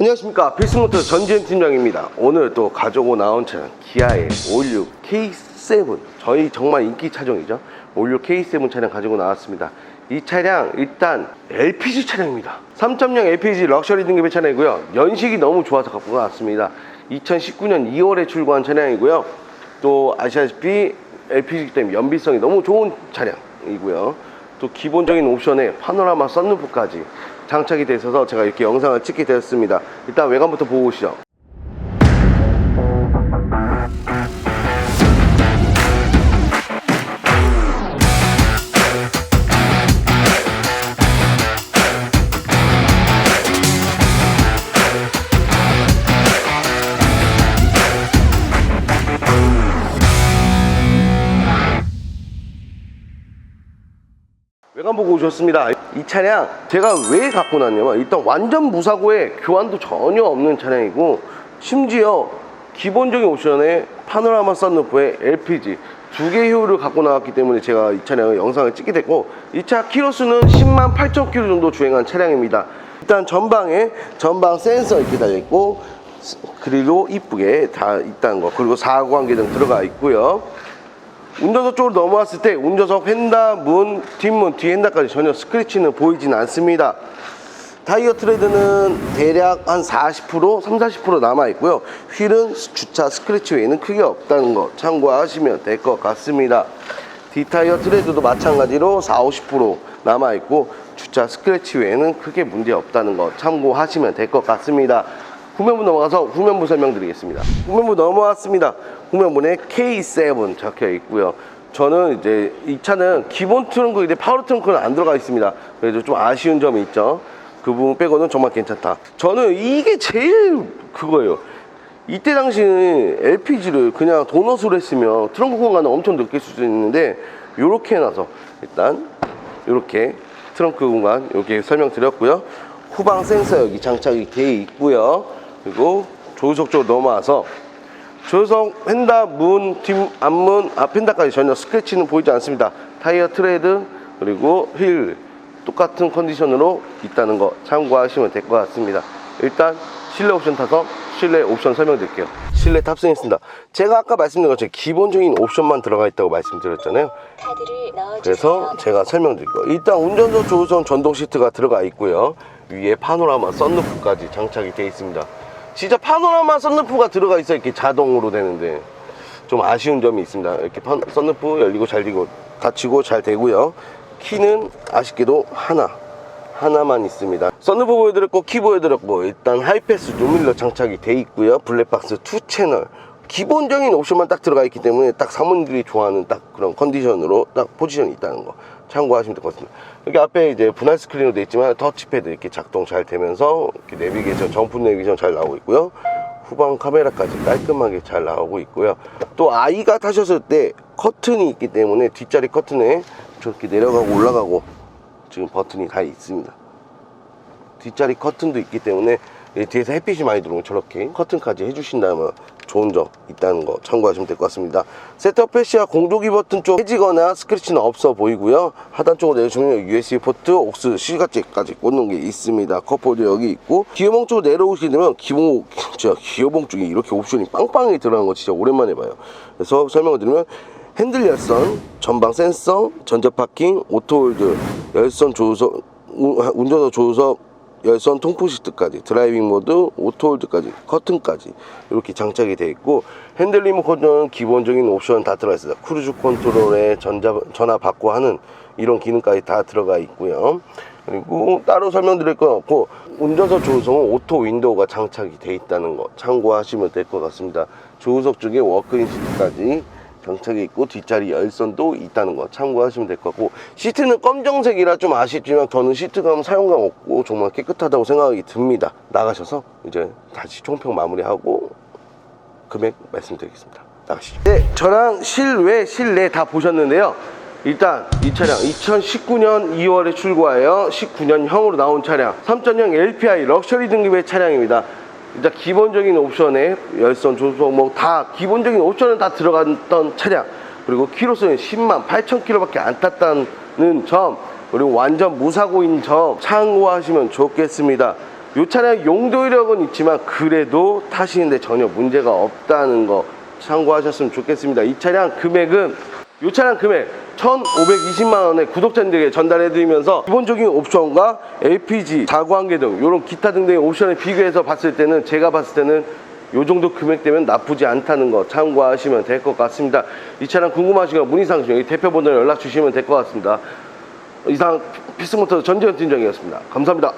안녕하십니까. 필승모터 전지현 팀장입니다. 오늘 또 가지고 나온 차량 기아의 56 K7 저희 정말 인기 차종이죠. 56 K7 차량 가지고 나왔습니다. 이 차량 일단 LPG 차량입니다. 3.0 LPG 럭셔리 등급의 차량이고요. 연식이 너무 좋아서 갖고 나왔습니다. 2019년 2월에 출고한 차량이고요. 또 아시다시피 LPG이기 때문에 연비성이 너무 좋은 차량이고요. 또 기본적인 옵션에 파노라마 썬루프까지 장착이 돼 있어서 제가 이렇게 영상을 찍게 되었습니다. 일단 외관부터 보고 오시죠. 외관 보고 오셨습니다. 이 차량 제가 왜 갖고 났냐면 일단 완전 무사고에 교환도 전혀 없는 차량이고 심지어 기본적인 옵션에 파노라마 썬루프에 LPG 두개 효율을 갖고 나왔기 때문에 제가 이 차량을 영상을 찍게 됐고 이 차 키로수는 10만 8천 킬로 정도 주행한 차량입니다. 일단 전방에 전방 센서 이렇게 달려있고 그리고 이쁘게 다 있다는 거 그리고 사고관계등 들어가 있고요. 운전석 쪽으로 넘어왔을 때 운전석 휀다, 문, 뒷문, 뒤 휀다까지 전혀 스크래치는 보이진 않습니다. 타이어 트레드는 대략 한 40%, 3, 40% 남아있고요. 휠은 주차 스크래치 외에는 크게 없다는 거 참고하시면 될 것 같습니다. 뒷타이어 트레드도 마찬가지로 4, 50% 남아있고 주차 스크래치 외에는 크게 문제 없다는 거 참고하시면 될 것 같습니다. 후면부 넘어가서 후면부 설명드리겠습니다. 후면부 넘어왔습니다. 후면부에 K7 적혀 있고요. 저는 이제 이 차는 기본 트렁크인데 파워 트렁크는 안 들어가 있습니다. 그래서 좀 아쉬운 점이 있죠. 그 부분 빼고는 정말 괜찮다. 저는 이게 제일 그거예요. 이때 당시는 LPG를 그냥 도넛으로 했으면 트렁크 공간을 엄청 느낄 수 있는데 이렇게 해놔서 일단 이렇게 트렁크 공간 여기 설명드렸고요. 후방 센서 여기 장착이 되어 있고요. 그리고 조수석 쪽으로 넘어와서 조수석 휀다 문, 뒷 앞문, 앞 휀다까지 전혀 스크래치는 보이지 않습니다. 타이어 트레드 그리고 휠 똑같은 컨디션으로 있다는 거 참고하시면 될 것 같습니다. 일단 실내 옵션 타서 실내 옵션 설명드릴게요. 실내 탑승했습니다. 제가 아까 말씀드린 것처럼 기본적인 옵션만 들어가 있다고 말씀드렸잖아요. 그래서 제가 설명드릴게요. 일단 운전석 조수석 전동 시트가 들어가 있고요. 위에 파노라마 썬루프까지 장착이 되어 있습니다. 진짜 파노라마 썬루프가 들어가 있어 이렇게 자동으로 되는데 좀 아쉬운 점이 있습니다. 이렇게 판- 썬루프 열리고 잘 되고 닫히고 잘 되고요. 키는 아쉽게도 하나 하나만 있습니다. 썬루프 보여드렸고 키 보여드렸고 일단 하이패스 노밀러 장착이 돼 있고요. 블랙박스 2 채널 기본적인 옵션만 딱 들어가 있기 때문에 딱 사모님들이 좋아하는 딱 그런 컨디션으로 딱 포지션이 있다는 거 참고하시면 될 것 같습니다. 여기 앞에 이제 분할 스크린으로 되어 있지만 터치패드 이렇게 작동 잘 되면서 이렇게 내비게이션 정품 내비게이션 잘 나오고 있고요. 후방 카메라까지 깔끔하게 잘 나오고 있고요. 또 아이가 타셨을 때 커튼이 있기 때문에 뒷자리 커튼에 저렇게 내려가고 올라가고 지금 버튼이 다 있습니다. 뒷자리 커튼도 있기 때문에 이 뒤에서 햇빛이 많이 들어오면 저렇게 커튼까지 해주신다면 좋은 점 있다는 거 참고하시면 될 것 같습니다. 셋업 패시와 공조기 버튼 쪽 해지거나 스크래치는 없어 보이고요. 하단 쪽으로 내려주면 USB 포트, 옥스 C가지까지 꽂는 게 있습니다. 컵홀더 여기 있고 기어봉 쪽으로 내려오시게 되면 기본 진짜 기어봉 쪽에 이렇게 옵션이 빵빵하게 들어간 거 진짜 오랜만에 봐요. 그래서 설명을 드리면 핸들 열선, 전방 센서, 전자 파킹, 오토홀드, 열선 조수석, 우- 운전석 조수석, 열선 통풍 시트까지, 드라이빙 모드, 오토홀드까지, 커튼까지 이렇게 장착이 되어 있고 핸들 리모컨은 기본적인 옵션 다 들어가 있습니다. 크루즈 컨트롤에 전자, 전화 받고 하는 이런 기능까지 다 들어가 있고요. 그리고 따로 설명드릴 건 없고 운전석 조수석은 오토 윈도우가 장착이 되어 있다는 거 참고하시면 될 것 같습니다. 조수석 쪽에 워크인 시트까지 장착이 있고 뒷자리 열선도 있다는 거 참고하시면 될 것 같고 시트는 검정색이라 좀 아쉽지만 저는 시트감 사용감 없고 정말 깨끗하다고 생각이 듭니다. 나가셔서 이제 다시 총평 마무리하고 금액 말씀드리겠습니다. 나가시죠. 네 저랑 실외 실내 다 보셨는데요. 일단 이 차량 2019년 2월에 출고하여 19년형으로 나온 차량 3.0 LPI 럭셔리 등급의 차량입니다 일단 기본적인 옵션에 열선 조수석 뭐다 기본적인 옵션은 다 들어갔던 차량 그리고 키로수는 10만 8천 킬로밖에 안 탔다는 점 그리고 완전 무사고인 점 참고하시면 좋겠습니다 이 차량 용도력은 있지만 그래도 타시는데 전혀 문제가 없다는 거 참고하셨으면 좋겠습니다. 이 차량 금액은 이 차량 금액 1,520만 원에 구독자님들에게 전달해드리면서 기본적인 옵션과 LPG, 자구한계 등 이런 기타 등등의 옵션을 비교해서 봤을 때는 제가 봤을 때는 이 정도 금액대면 나쁘지 않다는 거 참고하시면 될 것 같습니다. 이 차량 궁금하시면 문의사항 여기 대표 번호 연락 주시면 될 것 같습니다. 이상 피스모터 전지현 팀장이었습니다. 감사합니다.